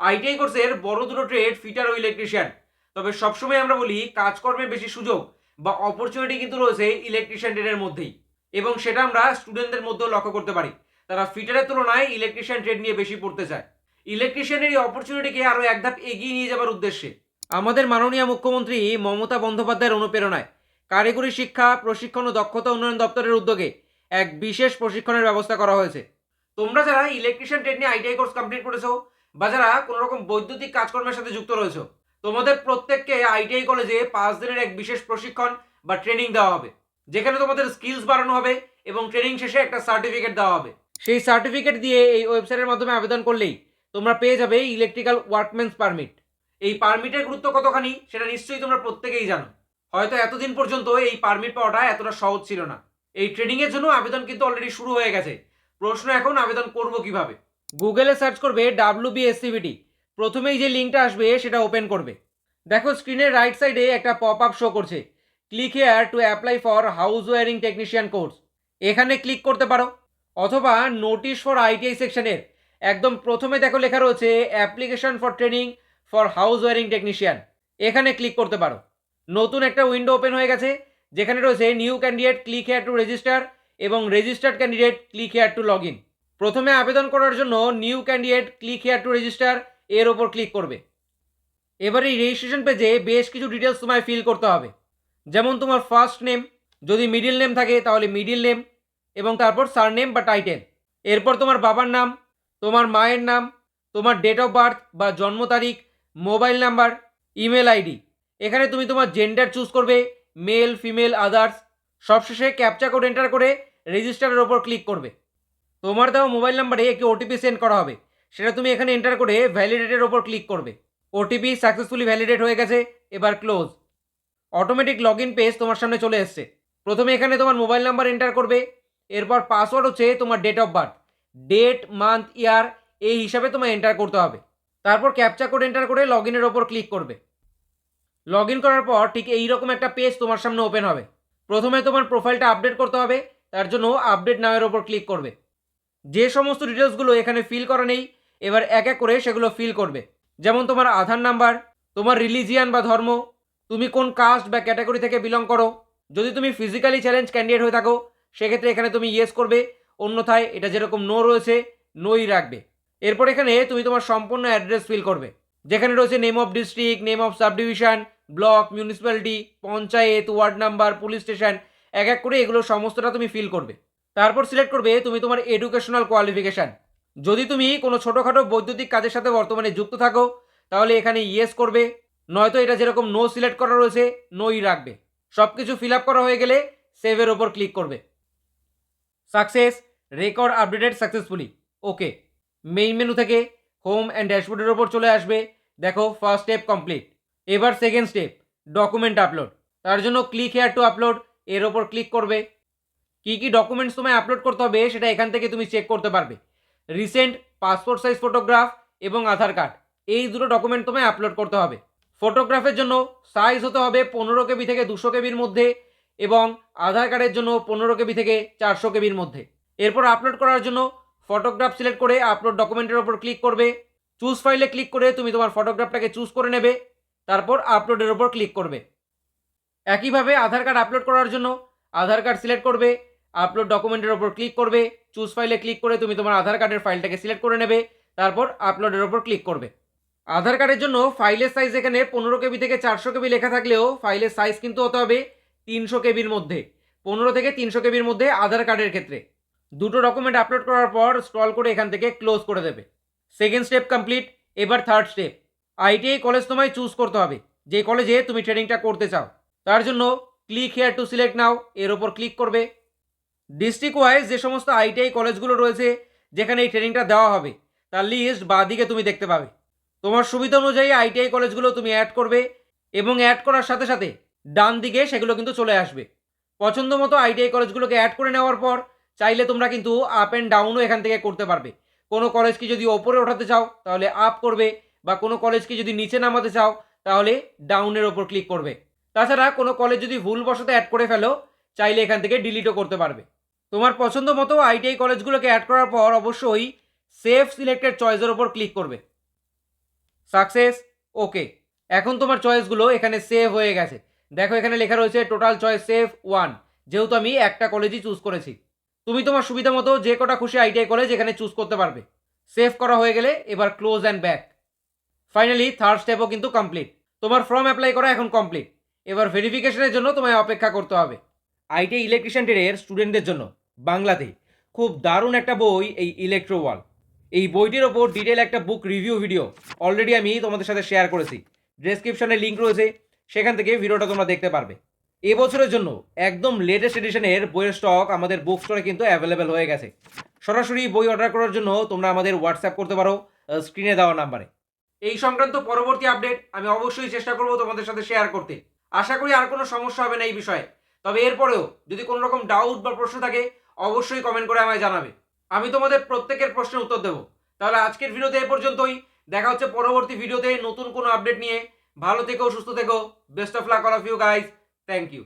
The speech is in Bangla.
আইটিআই কোর্সের বড় দুটো ট্রেড ফিটার ও ইলেকট্রিশিয়ান তবে সবসময় আমরা বলি, কাজকর্মে বেশি সুযোগ বা অপরচুনিটি কিন্তু রয়েছে ইলেকট্রিশিয়ান ট্রেডের মধ্যেই। এবং সেটা আমরা স্টুডেন্টদের মধ্যেও লক্ষ্য করতে পারি। তারা ফিটারের তুলনায় ইলেকট্রিশিয়ান ট্রেড নিয়ে বেশি পড়তে চায়। ইলেকট্রিশিয়ানের এই অপরচুনিটিকে আরও এক ধাপ এগিয়ে নিয়ে যাবার উদ্দেশ্যে। আমাদের মাননীয় মুখ্যমন্ত্রী মমতা বন্দ্যোপাধ্যায়ের অনুপ্রেরণায় কারিগরি শিক্ষা, প্রশিক্ষণ ও দক্ষতা উন্নয়ন দপ্তরের উদ্যোগে এক বিশেষ প্রশিক্ষণের ব্যবস্থা করা হয়েছে। তোমরা যারা ইলেকট্রিশিয়ান ট্রেড নিয়ে আইটিআই কোর্স কমপ্লিট করেছ বা যারা কোনো রকম বৈদ্যুতিক কাজকর্মের সাথে যুক্ত রয়েছো, তোমাদের প্রত্যেককে আইটিআই কলেজে পাঁচ দিনের এক বিশেষ প্রশিক্ষণ বা ট্রেনিং দেওয়া হবে। যেখানে তোমাদের স্কিলস বাড়ানো হবে এবং ট্রেনিং শেষে একটা সার্টিফিকেট দেওয়া হবে। সেই সার্টিফিকেট দিয়ে এই ওয়েবসাইটের মাধ্যমে আবেদন করলেই তোমরা পেয়ে যাবে ইলেকট্রিক্যাল ওয়ার্কম্যানস পারমিট এই পারমিটের গুরুত্ব কতখানি সেটা নিশ্চয়ই তোমরা প্রত্যেকেই জানো। হয়তো এতদিন পর্যন্ত এই পারমিট পাওয়াটা এতটা সহজ ছিল না। এই ট্রেনিংয়ের জন্য আবেদন কিন্তু অলরেডি শুরু হয়ে গেছে। প্রশ্ন এখন, আবেদন করব কীভাবে? গুগলে সার্চ করবে ডাব্লিউ বিএসসিবিটি প্রথমেই যে লিঙ্কটা আসবে, সেটা ওপেন করবে। দেখো, স্ক্রিনের রাইট সাইডে একটা পপ আপ শো করছে। Click here to apply for house wiring technician course এখানে ক্লিক করতে পারো। অথবা নোটিশ ফর আইটিআই সেকশনের একদম প্রথমে দেখো লেখা রয়েছে application for training for house wiring technician এখানে ক্লিক করতে পারো। নতুন একটা উইন্ডো ওপেন হয়ে গেছে, যেখানে রয়েছে new candidate click here to register এবং registered candidate click here to log in প্রথমে আবেদন করার জন্য new candidate click here to register এর ওপর ক্লিক করবে। এবার এই রেজিস্ট্রেশন পেজে বেশ কিছু ডিটেলস তোমায় ফিল করতে হবে। যেমন তোমার ফার্স্ট নেম যদি মিডিল নেম থাকে তাহলে মিডিল নেম এবং তারপর সারনেম বা টাইটেল এরপর তোমার বাবার নাম, তোমার মায়ের নাম, তোমার ডেট অফ বার্থ বা জন্ম তারিখ মোবাইল নাম্বার ইমেল আইডি এখানে তুমি তোমার জেন্ডার চুজ করবে মেল ফিমেল আদার্স সবশেষে ক্যাপচা কোড এন্টার করে রেজিস্টারের ওপর ক্লিক করবে। তোমার দেওয়া মোবাইল নাম্বারে একটি ওটিপি সেন্ড করা হবে। সেটা তুমি এখানে এন্টার করে ভ্যালিডেটের ওপর ক্লিক করবে। ওটিপি সাকসেসফুলি ভ্যালিডেট হয়ে গেছে, এবার close automatic log in page তোমার সামনে চলে এসছে। প্রথমে এখানে তোমার মোবাইল নাম্বার এন্টার করবে, এরপর পাসওয়ার্ড হচ্ছে তোমার date of birth date month year এই হিসাবে তোমায় এন্টার করতে হবে। তারপর ক্যাপচা কোড এন্টার করে লগ ইনের ওপর ক্লিক করবে। লগ ইন করার পর ঠিক এই রকম একটা পেজ তোমার সামনে ওপেন হবে। প্রথমে তোমার প্রোফাইলটা আপডেট করতে হবে, তার জন্য আপডেট নামের ওপর ক্লিক করবে। যে সমস্ত ডিটেলসগুলো এখানে ফিল করা নেই, এবার এক এক করে সেগুলো ফিল করবে। যেমন তোমার আধার নাম্বার, তোমার রিলিজিয়ান বা ধর্ম, তুমি কোন কাস্ট বা ক্যাটাগরি থেকে বিলং করো। যদি তুমি ফিজিক্যালি চ্যালেঞ্জ ক্যান্ডিডেট হয়ে থাকো, সেক্ষেত্রে এখানে তুমি ইয়েস করবে। অন্যথায় এটা যেরকম নো রয়েছে নোই রাখবে। এরপর এখানে তুমি তোমার সম্পূর্ণ অ্যাড্রেস ফিল করবে। যেখানে রয়েছে name of district name of sub division block municipality panchayat ward number police station এক এক করে এগুলো সমস্তটা তুমি ফিল করবে। তারপর সিলেক্ট করবে তুমি তোমার এডুকেশনাল কোয়ালিফিকেশান যদি তুমি কোনো ছোটোখাটো বৈদ্যুতিক কাজের সাথে বর্তমানে যুক্ত থাকো, তাহলে এখানে ইয়েস করবে। নয়তো এটা যেরকম নো সিলেক্ট করা রয়েছে নোই রাখবে। সব কিছু ফিল আপ করা হয়ে গেলে সেভের ওপর ক্লিক করবে। Success record updated successfully okay main menu থেকে হোম অ্যান্ড ড্যাশবোর্ডের ওপর চলে আসবে। দেখো ফার্স্ট স্টেপ কমপ্লিট এবার সেকেন্ড স্টেপ ডকুমেন্ট আপলোড তার জন্য ক্লিক হেয়ার টু আপলোড এর ওপর ক্লিক করবে। কী কী ডকুমেন্টস তোমায় আপলোড করতে হবে সেটা এখান থেকে তুমি চেক করতে পারবে। রিসেন্ট পাসপোর্ট সাইজ ফটোগ্রাফ এবং আধার কার্ড এই দুটো ডকুমেন্ট তোমায় আপলোড করতে হবে। ফটোগ্রাফের জন্য সাইজ হতে হবে পনেরো কেবি থেকে দুশো কেবির মধ্যে এবং আধার কার্ডের জন্য পনেরো কেবি থেকে চারশো কেবির মধ্যে। এরপর আপলোড করার জন্য ফটোগ্রাফ সিলেক্ট করে আপলোড ডকুমেন্টের ওপর ক্লিক করবে। চুজ ফাইলে ক্লিক করে তুমি তোমার ফটোগ্রাফটাকে চুজ করে নেবে, তারপর আপলোডের ওপর ক্লিক করবে। একইভাবে আধার কার্ড আপলোড করার জন্য আধার কার্ড সিলেক্ট করবে আপলোড ডকুমেন্টের ওপর ক্লিক করবে চুজ ফাইলে ক্লিক করে তুমি তোমার আধার কার্ডের ফাইলটাকে সিলেক্ট করে নেবে, তারপর আপলোডের ওপর ক্লিক করবে। আধার কার্ডের জন্য ফাইলের সাইজ এখানে পনেরো কেবি থেকে চারশো কেবি লেখা থাকলেও ফাইলের সাইজ কিন্তু হতে হবে তিনশো কেবির মধ্যে, পনেরো থেকে তিনশো কেবির মধ্যে আধার কার্ডের ক্ষেত্রে। দুটো ডকুমেন্ট আপলোড করার পর স্ক্রল করে এখান থেকে ক্লোজ করে দেবে। সেকেন্ড স্টেপ কমপ্লিট এবার থার্ড স্টেপ আইটিআই কলেজ তোমায় চুজ করতে হবে, যে কলেজে তুমি ট্রেনিংটা করতে চাও। তার জন্য click here to select now এর ওপর ক্লিক করবে। ডিস্ট্রিক্ট ওয়াইজ যে সমস্ত আইটিআই কলেজগুলো রয়েছে, যেখানে এই ট্রেনিংটা দেওয়া হবে, তার লিস্ট বাদিকে তুমি দেখতে পাবে। তোমার সুবিধা অনুযায়ী আইটিআই কলেজগুলো তুমি অ্যাড করবে এবং অ্যাড করার সাথে সাথে ডান দিকে সেগুলো কিন্তু চলে আসবে। পছন্দ মতো আইটিআই কলেজগুলোকে অ্যাড করে নেওয়ার পর চাইলে তোমরা কিন্তু আপ অ্যান্ড ডাউনও এখান থেকে করতে পারবে। কোনো কলেজকে যদি ওপরে ওঠাতে চাও, তাহলে আপ করবে বা কোনো কলেজকে যদি নিচে নামাতে চাও, তাহলে ডাউনের ওপর ক্লিক করবে। তাছাড়া কোনো কলেজ যদি ভুলবশত অ্যাড করে ফেলো, চাইলে এখান থেকে ডিলিটও করতে পারবে। তোমার পছন্দ মতো আইটিআই কলেজগুলোকে অ্যাড করার পর অবশ্যই সেফ সিলেক্টেড চয়েসের ওপর ক্লিক করবে। সাকসেস ওকে এখন তোমার চয়েসগুলো এখানে সেভ হয়ে গেছে। দেখো এখানে লেখা রয়েছে টোটাল চয়েস সেভ ওয়ান যেহেতু আমি একটা কলেজই চুজ করেছি। তুমি তোমার সুবিধা মতো যে কটা খুশি আইটিআই কলেজ এখানে চুজ করতে পারবে। সেভ করা হয়ে গেলে এবার close and back finally third স্টেপও কিন্তু কমপ্লিট তোমার ফর্ম অ্যাপ্লাই করা এখন কমপ্লিট এবার ভেরিফিকেশনের জন্য তোমায় অপেক্ষা করতে হবে। আইটিআই ইলেকট্রিশিয়ান ট্রেডের স্টুডেন্টদের জন্য। বাংলাতে। খুব দারুণ একটা বই এই ইলেকট্রো ওয়াল এই বইটির ওপর ডিটেল একটা বুক রিভিউ ভিডিও অলরেডি আমি তোমাদের সাথে শেয়ার করেছি। ডেসক্রিপশনে লিঙ্ক রয়েছে, সেখান থেকে ভিডিওটা তোমরা দেখতে পারবে। এবছরের জন্য একদম লেটেস্ট এডিশনের বইয়ের স্টক আমাদের বুক স্টোরে কিন্তু অ্যাভেলেবেল হয়ে গেছে। সরাসরি বই অর্ডার করার জন্য তোমরা আমাদের হোয়াটসঅ্যাপ করতে পারো স্ক্রিনে দেওয়া নাম্বারে এই সংক্রান্ত পরবর্তী আপডেট আমি অবশ্যই চেষ্টা করব তোমাদের সাথে শেয়ার করতে। আশা করি আর কোনো সমস্যা হবে না এই বিষয়ে। তবে এরপরেও যদি কোনো রকম ডাউট বা প্রশ্ন থাকে অবশ্যই কমেন্ট করে আমায় জানাবে। আমি তোমাদের প্রত্যেকের প্রশ্নের উত্তর দেবো। তাহলে আজকের ভিডিওতে এ পর্যন্তই। দেখা হচ্ছে পরবর্তী ভিডিওতে নতুন কোনো আপডেট নিয়ে। ভালো থেকো, সুস্থ থেকো। Best of luck all of you guys thank you